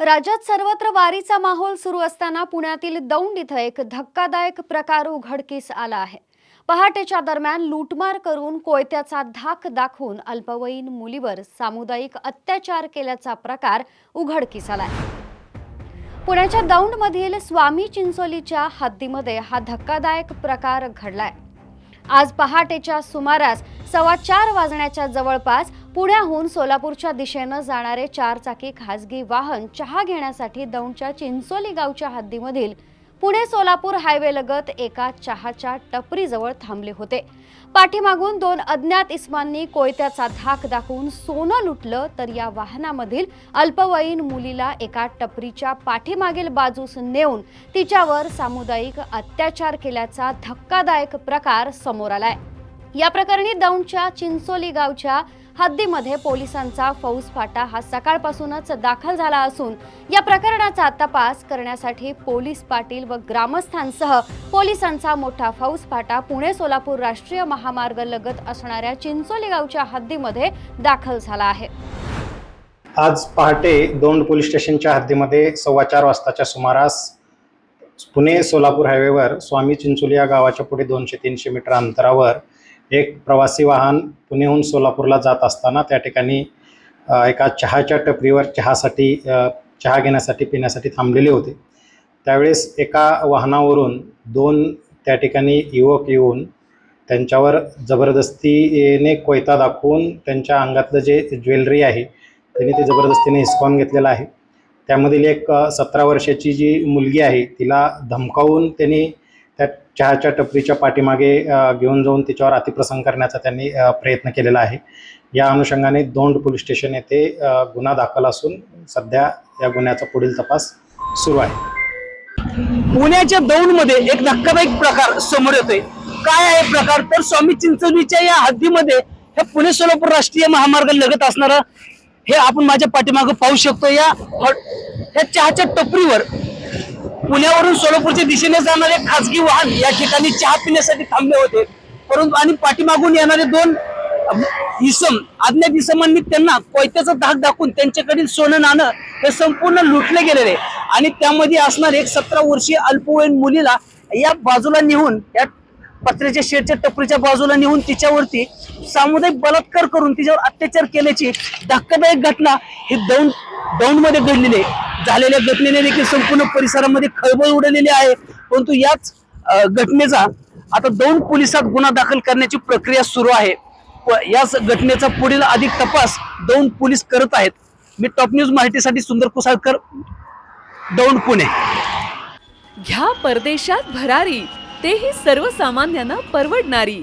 राज्यात सर्वत्र वारीचा माहोल सुरू असताना पुण्यातील दौंड इथं एक धक्कादायक प्रकार उघडकीस आला आहे. पहाटेच्या दरम्यान लूटमार करून कोयत्याचा धाक दाखवून अल्पवयीन मुलीवर सामुदायिक अत्याचार केल्याचा प्रकार उघडकीस आलाय. पुण्याच्या दौंडमधील स्वामी चिंचोलीच्या हद्दीमध्ये हा धक्कादायक प्रकार घडलाय. आज पहाटेच्या सुमारास सव्वा चार वाजण्याच्या जवळपास पुण्याहून सोलापूरच्या दिशेनं जाणारे चारचाकी खासगी वाहन चहा घेण्यासाठी दौंडच्या चिंचोली गावच्या हद्दीमधील पुणे सोलापूर हायवे लगत एका चहाच्या टपरीजवळ थांबले होते. पाठीमागून दोन अज्ञात इस्मांनी कोयत्याचा धाक दाखवून सोनं लुटलं तर या वाहनामधील अल्पवयीन मुलीला एका टपरीच्या पाठीमागील बाजूस नेऊन तिच्यावर सामुदायिक अत्याचार केल्याचा धक्कादायक प्रकार समोर आलाय. या प्रकरणी दौंडच्या चिंचोली गावच्या हद्दीमध्ये पोलिसांचा फौजफाटा हा सकाळपासूनच दाखल झाला असून या प्रकरणाचा तपास करण्यासाठी पोलीस पाटील व ग्रामस्थांसह पोलिसांचा मोठा फौजफाटा पुणे सोलापूर राष्ट्रीय महामार्ग लगत असणाऱ्या चिंचोली गावच्या हद्दीमध्ये दाखल झाला आहे. आज पहाटे दोंड पोलीस स्टेशनच्या हद्दीमध्ये सव्वा चार वाजताच्या सुमारास पुणे सोलापूर हायवेवर स्वामी चिंचोली या गावाच्या पुढे दोनशे तीनशे मीटर अंतरावर एक प्रवासी वाहन पुणेहून सोलापूरला जात असताना त्या ठिकाणी एका चहाच्या टपरीवर चहासाठी चहा घेण्यासाठी पिण्यासाठी थांबलेले होते. त्यावेळेस एका वाहनावरून दोन त्या ठिकाणी युवक येऊन त्यांच्यावर जबरदस्तीने कोयता दाखवून त्यांच्या अंगातलं जे ज्वेलरी आहे त्यांनी ते जबरदस्तीने हिसकावून घेतलेलं आहे. त्यामधील एक सतरा वर्षाची जी मुलगी आहे तिला धमकावून त्यांनी त्या चहाच्या टपरीच्या पाठीमागे घेऊन जाऊन तिच्यावर अतिप्रसंग करण्याचा त्यांनी प्रयत्न केलेला आहे. या अनुषंगाने दोंड पोलीस स्टेशन येथे गुन्हा दाखल असून सध्या या गुन्ह्याचा पुढील तपास सुरू आहे. पुण्याच्या दौंडमध्ये एक धक्कादायक प्रकार समोर येतोय. काय आहे प्रकार? तर स्वामी चिंचोलीच्या या हद्दीमध्ये हे पुणे सोलापूर राष्ट्रीय महामार्ग लगत असणार हे आपण माझ्या पाठीमागं पाहू शकतो. या या चहाच्या टपरीवर पुण्यावरून सोलापूरच्या दिशेने जाणारे खासगी वाहन या ठिकाणी चहा पिण्यासाठी थांबले होते. परंतु आणि पाठीमागून येणारे दोन इसम अज्ञात इसमांनी त्यांना कोयत्याचा धाक दाखवून त्यांच्याकडील सोनं नाणं हे संपूर्ण लुटले गेलेले. आणि त्यामध्ये असणारे एक सतरा वर्षीय अल्पवयीन मुलीला या बाजूला नेऊन या पत्र्याच्या शेडच्या टपरीच्या बाजूला नेऊन तिच्यावरती सामुदायिक बलात्कार करून तिच्यावर अत्याचार केल्याची धक्कादायक घटना ही दौंड दौंडमध्ये घडलेली आहे. झालेल्या घटनेने देखील संपूर्ण परिसरामध्ये खळबळ उडलेली आहे. परंतु याच घटनेचा आता दोन पोलिसात गुन्हा दाखल करण्याची प्रक्रिया सुरू आहे. याच घटनेचा पुढील अधिक तपास दोन पोलीस करत आहेत. मी टॉप न्यूज माहितीसाठी सुंदर कुसाळकर दौंड पुणे. घ्या परदेशात भरारी तेही सर्वसामान्यांना परवडणारी.